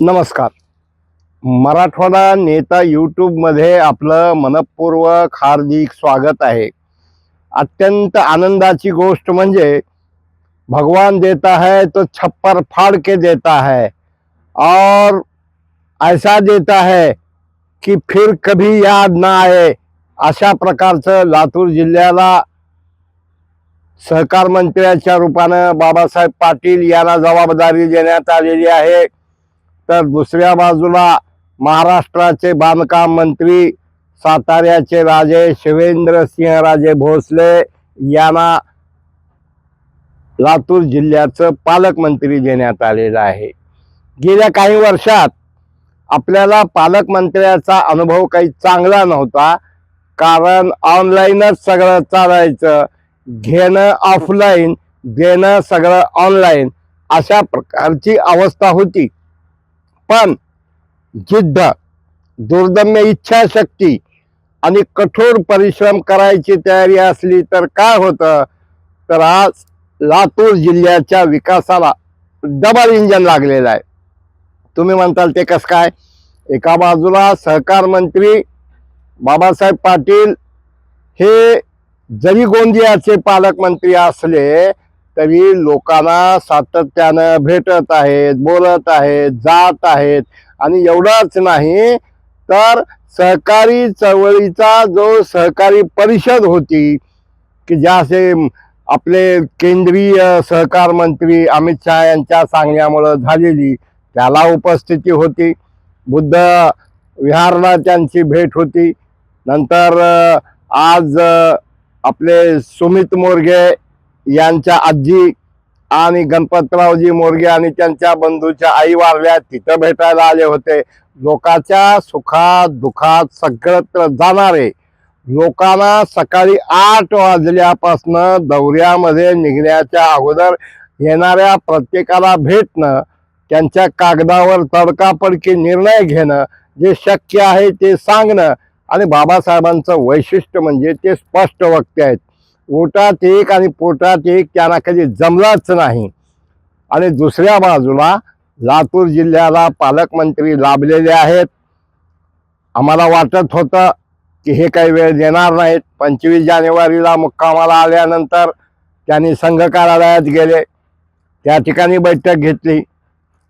नमस्कार. मराठवाडा नेता यूट्यूबमध्ये आपलं मनपूर्वक हार्दिक स्वागत आहे. अत्यंत आनंदाची गोष्ट म्हणजे भगवान देता है तो छप्पर फाड़ के देता है और ऐसा देता है कि फिर कभी याद ना आए अशा प्रकारचं लातूर जिल्ह्याला सहकार मंत्र्याच्या रूपानं बाबासाहेब पाटील यांना जबाबदारी देण्यात आलेली आहे. तर दुसऱ्या बाजूला महाराष्ट्राचे बांधकाम मंत्री साताऱ्याचे राजे शिवेंद्र सिंहराजे भोसले यांना लातूर जिल्ह्याचं पालकमंत्री देण्यात आलेलं आहे. गेल्या काही वर्षात आपल्याला पालकमंत्र्याचा अनुभव काही चांगला नव्हता कारण ऑनलाईनच सगळं चालायचं घेणं ऑफलाईन देणं सगळं ऑनलाईन अशा प्रकारची अवस्था होती. पण जिद्द दुर्दम्य इच्छाशक्ती आणि कठोर परिश्रम करायची तयारी असली तर काय होतं? तर आज लातूर जिल्ह्याच्या विकासाला डबल इंजन लागलेलं आहे. तुम्ही म्हणताल ते कसं काय? एका बाजूला सहकार मंत्री बाबासाहेब पाटील हे जरी गोंदियाचे पालकमंत्री असले तरी लोकांना सातत्यानं भेटत आहेत बोलत आहेत जात आहेत. आणि एवढंच नाही तर सहकारी चळवळीचा जो सहकारी परिषद होती की ज्याचे आपले केंद्रीय सहकार मंत्री अमित शहा यांच्या सांगण्यामुळं झालेली त्याला उपस्थिती होती. बुद्ध विहारला त्यांची भेट होती. नंतर आज आपले सुमित मोरगे यांच्या आजी आणि गणपतरावजी मोरगे आणि त्यांच्या बंधूच्या आई वारल्या तिथं भेटायला आले होते. लोकांच्या सुखात दुखात सगळत्र जाणारे. लोकांना सकाळी आठ वाजल्यापासनं दौऱ्यामध्ये निघण्याच्या अगोदर येणाऱ्या प्रत्येकाला भेटणं त्यांच्या कागदावर तडकाफडकी निर्णय घेणं जे शक्य आहे ते सांगणं आणि बाबासाहेबांचं वैशिष्ट्य म्हणजे ते स्पष्ट वक्ते आहेत. ओटात एक आणि पोटात एक त्यांना कधी जमलाच नाही. आणि दुसऱ्या बाजूला लातूर जिल्ह्याला पालकमंत्री लाभलेले आहेत. आम्हाला वाटत होतं की हे काही वेळ देणार नाहीत. पंचवीस जानेवारीला मुक्कामाला आल्यानंतर त्यांनी संघ कार्यालयात गेले. त्या ठिकाणी बैठक घेतली.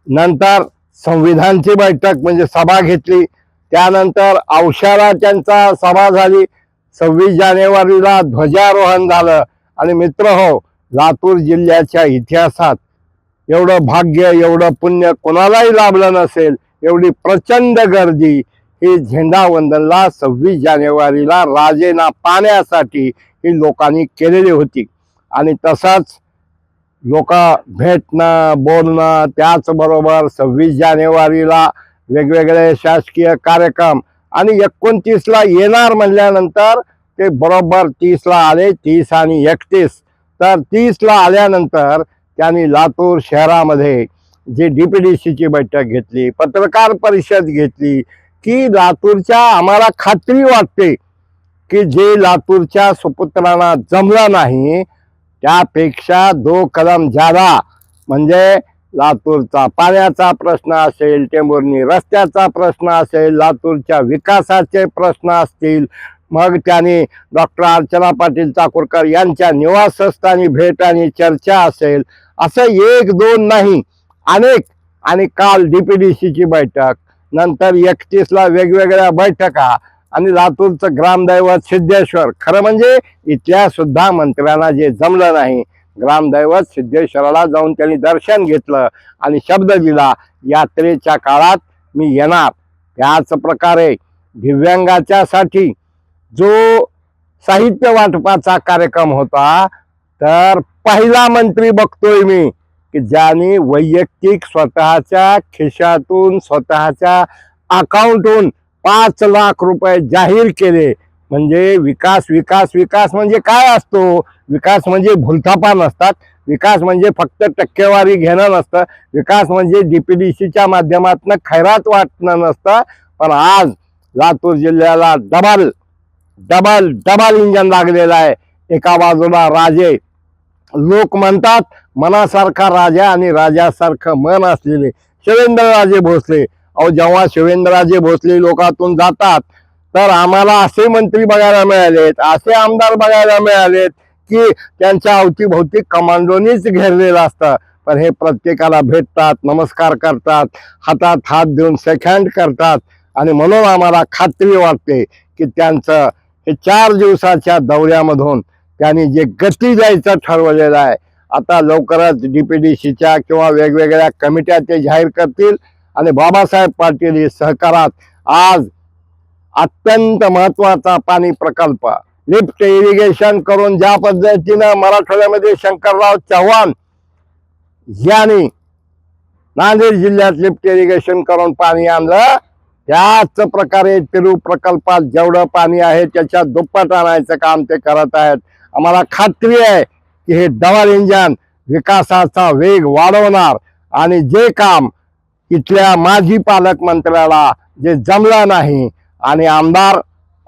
नंतर संविधानची बैठक म्हणजे सभा घेतली. त्यानंतर औषधा त्यांचा सभा झाली. सव्वीस जानेवारीला ध्वजारोहण झालं. आणि मित्र हो लातूर जिल्ह्याच्या इतिहासात एवढं भाग्य एवढं पुण्य कोणालाही लाभलं नसेल एवढी प्रचंड गर्दी ही झेंडावंदनला सव्वीस जानेवारीला राजेना पाहण्यासाठी ही लोकांनी केलेली होती. आणि तसाच लोक भेटणं बोलणं त्याचबरोबर सव्वीस जानेवारीला वेगवेगळे शासकीय कार्यक्रम आणि एकोणतीसला येणार म्हणल्यानंतर ते बरोबर तीसला आले तीस आणि एकतीस. तर तीसला आल्यानंतर त्यांनी लातूर शहरामध्ये जी डी पी डी सीची बैठक घेतली पत्रकार परिषद घेतली की लातूरच्या आम्हाला खात्री वाटते की जे लातूरच्या सुपुत्रांना जमलं नाही त्यापेक्षा दो कदम ज्यादा. म्हणजे लातूरचा पाण्याचा प्रश्न असेल टेंभुर्णी रस्त्याचा प्रश्न असेल लातूरच्या विकासाचे प्रश्न असतील मग त्यांनी डॉक्टर अर्चना पाटील चाकूरकर यांच्या निवासस्थानी भेट आणि चर्चा असेल असं एक दोन नाही अनेक आणि काल डी पी डी सीची बैठक नंतर एकतीसला वेगवेगळ्या बैठका आणि लातूरचं ग्रामदैवत सिद्धेश्वर खरं म्हणजे इथल्या सुद्धा मंत्र्यांना जे जमलं नाही ग्रामदैवत सिद्धेश्वराला जाऊन त्यांनी दर्शन घेतलं आणि शब्द दिला यात्रेच्या काळात मी येणार. त्याच प्रकारे दिव्यांगाच्यासाठी जो साहित्य वाटपाचा कार्यक्रम होता तर पहिला मंत्री बघतोय मी की ज्याने वैयक्तिक स्वतःच्या खिशातून स्वतःच्या अकाउंटहून पाच लाख रुपये जाहीर केले. म्हणजे विकास विकास विकास म्हणजे काय असतो? विकास म्हणजे भुलथापा नसतात. विकास म्हणजे फक्त टक्केवारी घेणं नसतं. विकास म्हणजे डीपीडीसीच्या माध्यमातून खैरात वाटणं नसतं. पण आज लातूर जिल्ह्याला डबल डबल डबल इंजन लागलेलं आहे. एका बाजूला राजे. लोक म्हणतात मनासारखा राजा आणि राजासारखं मन असलेले शिवेंद्रराजे भोसले. अहो जेव्हा शिवेंद्रराजे भोसले लोकातून जातात तर आम्हाला असे मंत्री बघायला मिळालेत असे आमदार बघायला मिळालेत की त्यांच्या अवतीभोवती कमांडोनीच घेरलेलं असतं. पण हे प्रत्येकाला भेटतात नमस्कार करतात हातात हात देऊन सेकंड करतात. आणि म्हणून आम्हाला खात्री वाटते की त्यांचं हे चार दिवसाच्या दौऱ्यामधून त्यांनी जे गती जायचं ठरवलेलं आहे आता लवकरच डी पी डी सीच्या किंवा वेगवेगळ्या कमिट्या ते जाहीर करतील. आणि बाबासाहेब पाटील सहकारात आज अत्यंत महत्त्वाचा पाणी प्रकल्प. लिफ्ट इरिगेशन करून ज्या पद्धतीनं मराठवाड्यामध्ये शंकरराव चव्हाण यांनी नांदेड जिल्ह्यात लिफ्ट इरिगेशन करून पाणी आणलं त्याच प्रकारे तिरू प्रकल्पात जेवढं पाणी आहे त्याच्या दुप्पट आणायचं काम ते करत आहेत. आम्हाला खात्री आहे की हे डबल इंजन विकासाचा वेग वाढवणार आणि जे काम इथल्या माजी पालकमंत्र्याला जे जमलं नाही आणि आमदार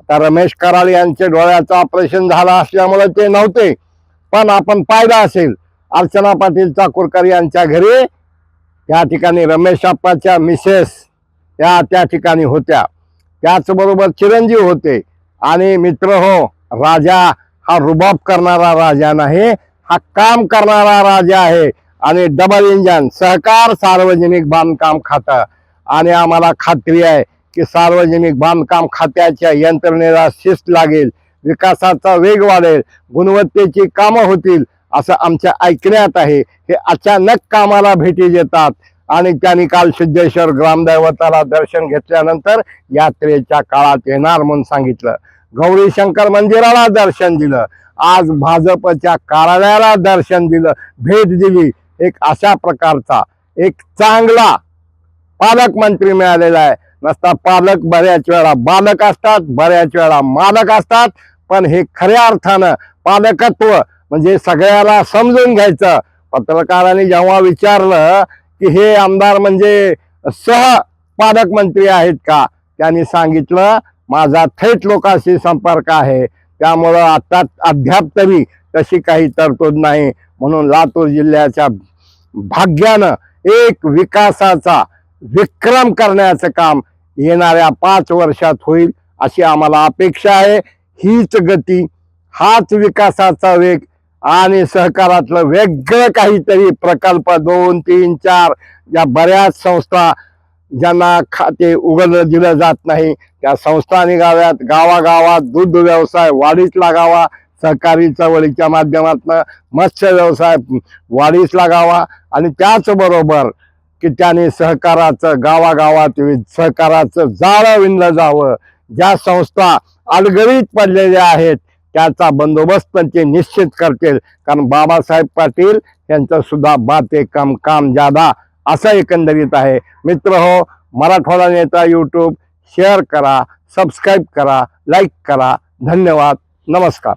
तर रमेश कराड यांचे डोळ्याचं ऑपरेशन झालं असल्यामुळे ते नव्हते. पण आपण पाहिलं असेल अर्चना पाटील चाकूरकर यांच्या घरी या ठिकाणी रमेश आप्पाच्या मिसेस या त्या ठिकाणी होत्या. त्याचबरोबर चिरंजीव होते. आणि मित्र हो राजा हा रुबाब करणारा राजा नाही हा काम करणारा राजा आहे. आणि डबल इंजन सहकार सार्वजनिक बांधकाम खातं. आणि आम्हाला खात्री आहे की सार्वजनिक बांधकाम खात्याच्या यंत्रणेला शिस्त लागेल विकासाचा वेग वाढेल गुणवत्तेची कामं होतील असं आमच्या ऐकण्यात आहे. हे अचानक कामाला भेटी देतात आणि त्यांनी काल सिद्धेश्वर ग्रामदैवताला दर्शन घेतल्यानंतर यात्रेच्या काळात येणार म्हणून सांगितलं. गौरी शंकर मंदिराला दर्शन दिलं. आज भाजपच्या कार्यालयाला दर्शन दिलं. भेट दिली. एक अशा प्रकारचा एक चांगला पालकमंत्री मिळालेला आहे. नसता पालक बऱ्याच वेळा बालक असतात बऱ्याच वेळा मालक असतात. पण हे खऱ्या अर्थानं पालकत्व म्हणजे सगळ्याला समजून घ्यायचं. पत्रकारांनी जेव्हा विचारलं की हे आमदार म्हणजे सह पालकमंत्री आहेत का? त्यांनी सांगितलं माझा थेट लोकांशी संपर्क आहे. त्यामुळं आता अद्याप तरी तशी काही तरतूद नाही. म्हणून लातूर जिल्ह्याच्या भाग्यानं एक विकासाचा विक्रम करण्याचं काम येणाऱ्या पाच वर्षात होईल अशी आम्हाला अपेक्षा आहे. हीच गती हाच विकासाचा वेग आणि सहकारातलं वेगळं काहीतरी प्रकल्प दोन तीन चार या बऱ्याच संस्था ज्यांना खाते उघडलं दिलं जात नाही त्या संस्था निघाव्यात. गावागावात दूध व्यवसाय वाढीस लागावा सहकारी चळवळीच्या माध्यमातून मत्स्य व्यवसाय वाढीस लागावा आणि त्याचबरोबर की त्याने सहकाराचं गावागावात वि- सहकाराचं जाळं विणलं जावं. ज्या संस्था अलगडीत पडलेल्या आहेत त्याचा बंदोबस्त ते निश्चित करतील. कारण बाबासाहेब पाटील यांचं सुद्धा बाते कम काम जादा असं एकंदरीत आहे. मित्र हो मराठवाडा नेता यूट्यूब शेअर करा सबस्क्राईब करा लाईक करा. धन्यवाद. नमस्कार.